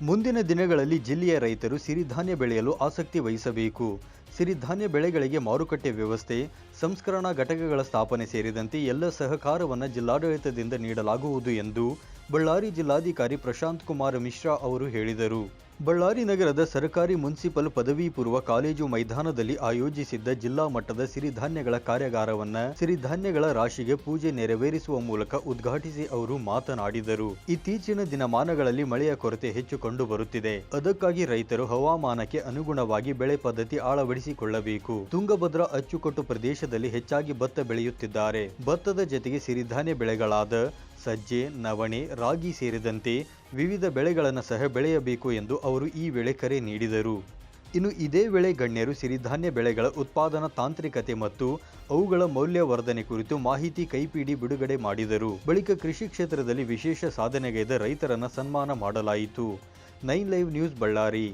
ಮುಂದಿನ ದಿನಗಳಲ್ಲಿ ಜಿಲ್ಲೆಯ ರೈತರು ಸಿರಿಧಾನ್ಯ ಬೆಳೆಯಲು ಆಸಕ್ತಿ ವಹಿಸಬೇಕು. ಸಿರಿಧಾನ್ಯ ಬೆಳೆಗಳಿಗೆ ಮಾರುಕಟ್ಟೆ ವ್ಯವಸ್ಥೆ, ಸಂಸ್ಕರಣಾ ಘಟಕಗಳ ಸ್ಥಾಪನೆ ಸೇರಿದಂತೆ ಎಲ್ಲ ಸಹಕಾರವನ್ನು ಜಿಲ್ಲಾಡಳಿತದಿಂದ ನೀಡಲಾಗುವುದು ಎಂದು ಬಳ್ಳಾರಿ ಜಿಲ್ಲಾಧಿಕಾರಿ ಪ್ರಶಾಂತ್ ಕುಮಾರ್ ಮಿಶ್ರಾ ಅವರು ಹೇಳಿದರು. ಬಳ್ಳಾರಿ ನಗರದ ಸರ್ಕಾರಿ ಮುನ್ಸಿಪಲ್ ಪದವಿ ಪೂರ್ವ ಕಾಲೇಜು ಮೈದಾನದಲ್ಲಿ ಆಯೋಜಿಸಿದ್ದ ಜಿಲ್ಲಾ ಮಟ್ಟದ ಸಿರಿಧಾನ್ಯಗಳ ಕಾರ್ಯಾಗಾರವನ್ನ ಸಿರಿಧಾನ್ಯಗಳ ರಾಶಿಗೆ ಪೂಜೆ ನೆರವೇರಿಸುವ ಮೂಲಕ ಉದ್ಘಾಟಿಸಿ ಅವರು ಮಾತನಾಡಿದರು. ಇತ್ತೀಚಿನ ದಿನಮಾನಗಳಲ್ಲಿ ಮಳೆಯ ಕೊರತೆ ಹೆಚ್ಚು ಕಂಡು ಬರುತ್ತಿದೆ ಅದಕ್ಕಾಗಿ ರೈತರು ಹವಾಮಾನಕ್ಕೆ ಅನುಗುಣವಾಗಿ ಬೆಳೆ ಪದ್ಧತಿ ಅಳವಡಿಸಿಕೊಳ್ಳಬೇಕು. ತುಂಗಭದ್ರಾ ಅಚ್ಚುಕಟ್ಟು ಪ್ರದೇಶದಲ್ಲಿ ಹೆಚ್ಚಾಗಿ ಭತ್ತ ಬೆಳೆಯುತ್ತಿದ್ದಾರೆ. ಭತ್ತದ ಜೊತೆಗೆ ಸಿರಿಧಾನ್ಯ ಬೆಳೆಗಳಾದ ಸಜ್ಜೆ, ನವಣೆ, ರಾಗಿ ಸೇರಿದಂತೆ ವಿವಿಧ ಬೆಳೆಗಳನ್ನು ಸಹ ಬೆಳೆಯಬೇಕು ಎಂದು ಅವರು ಈ ವೇಳೆ ಕರೆ ನೀಡಿದರು. ಇನ್ನು ಇದೇ ವೇಳೆ ಗಣ್ಯರು ಸಿರಿಧಾನ್ಯ ಬೆಳೆಗಳ ಉತ್ಪಾದನಾ ತಾಂತ್ರಿಕತೆ ಮತ್ತು ಅವುಗಳ ಮೌಲ್ಯವರ್ಧನೆ ಕುರಿತು ಮಾಹಿತಿ ಕೈಪಿಡಿ ಬಿಡುಗಡೆ ಮಾಡಿದರು. ಬಳಿಕ ಕೃಷಿ ಕ್ಷೇತ್ರದಲ್ಲಿ ವಿಶೇಷ ಸಾಧನೆಗೈದ ರೈತರನ್ನು ಸನ್ಮಾನ ಮಾಡಲಾಯಿತು. Nine live news Ballari.